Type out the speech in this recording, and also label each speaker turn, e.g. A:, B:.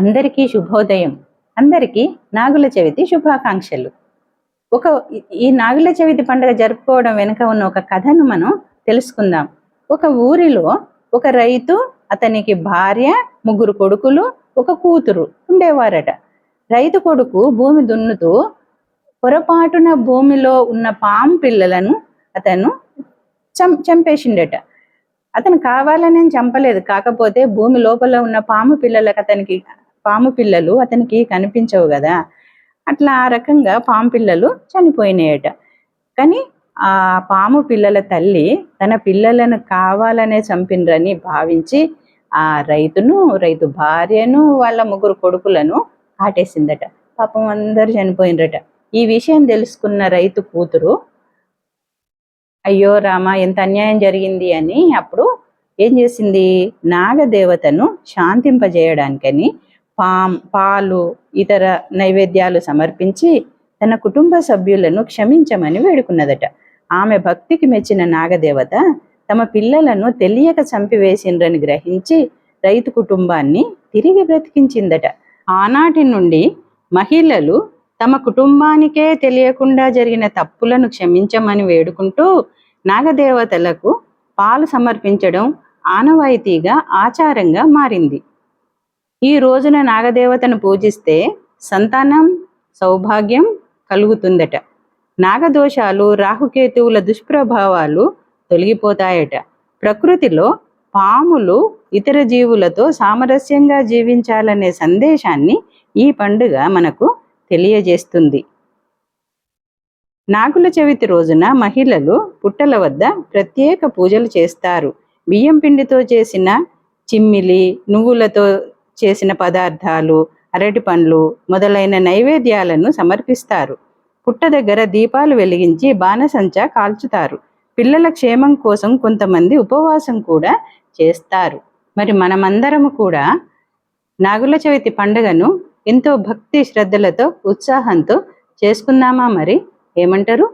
A: అందరికీ శుభోదయం. అందరికీ నాగుల చవితి శుభాకాంక్షలు. ఒక ఈ- నాగుల చవితి పండుగ జరుపుకోవడం వెనుక ఉన్న ఒక కథను మనం తెలుసుకుందాం. ఒక ఊరిలో ఒక రైతు అతనికి భార్య ముగ్గురు కొడుకులు ఒక కూతురు ఉండేవారట. రైతు కొడుకు భూమి దున్నుతూ పొరపాటున భూమిలో ఉన్న పాము పిల్లలను అతను చం చంపేసిండట. అతను కావాలని చంపలేదు. కాకపోతే భూమి లోపల ఉన్న పాము పిల్లలకు అతనికి పాము పిల్లలు అతనికి కనిపించవు కదా. అట్లా ఆ రకంగా పాము పిల్లలు చనిపోయినాయట. కానీ ఆ పాము పిల్లల తల్లి తన పిల్లలను కావాలనే చంపినరని భావించి ఆ రైతును రైతు భార్యను వాళ్ళ ముగ్గురు కొడుకులను కాటేసిందట. పాపం అందరు చనిపోయినరట. ఈ విషయం తెలుసుకున్న రైతు కూతురు అయ్యో రామ ఎంత అన్యాయం జరిగింది అని అప్పుడు ఏం చేసింది? నాగదేవతను శాంతింపజేయడానికని పాం పాలు ఇతర నైవేద్యాలు సమర్పించి తన కుటుంబ సభ్యులను క్షమించమని వేడుకున్నదట. ఆమె భక్తికి మెచ్చిన నాగదేవత తమ పిల్లలను తెలియక చంపివేసిండ్రని గ్రహించి రైతు కుటుంబాన్ని తిరిగి బ్రతికించిందట. ఆనాటి నుండి మహిళలు తమ కుటుంబానికే తెలియకుండా జరిగిన తప్పులను క్షమించమని వేడుకుంటూ నాగదేవతలకు పాలు సమర్పించడం ఆనవాయితీగా ఆచారంగా మారింది. ఈ రోజున నాగదేవతను పూజిస్తే సంతానం సౌభాగ్యం కలుగుతుందట. నాగదోషాలు రాహుకేతువుల దుష్ప్రభావాలు తొలగిపోతాయట. ప్రకృతిలో పాములు ఇతర జీవులతో సామరస్యంగా జీవించాలనే సందేశాన్ని ఈ పండుగ మనకు తెలియజేస్తుంది. నాగుల చవితి రోజున మహిళలు పుట్టల వద్ద ప్రత్యేక పూజలు చేస్తారు. బియ్యం పిండితో చేసిన చిమ్మిలి నువ్వులతో చేసిన పదార్థాలు అరటి పండ్లు మొదలైన నైవేద్యాలను సమర్పిస్తారు. పుట్ట దగ్గర దీపాలు వెలిగించి బాణసంచ కాల్చుతారు. పిల్లల క్షేమం కోసం కొంతమంది ఉపవాసం కూడా చేస్తారు. మరి మనమందరము కూడా నాగుల చవితి పండుగను ఎంతో భక్తి శ్రద్ధలతో ఉత్సాహంతో చేసుకుందామా మరి? ఏమంటారు?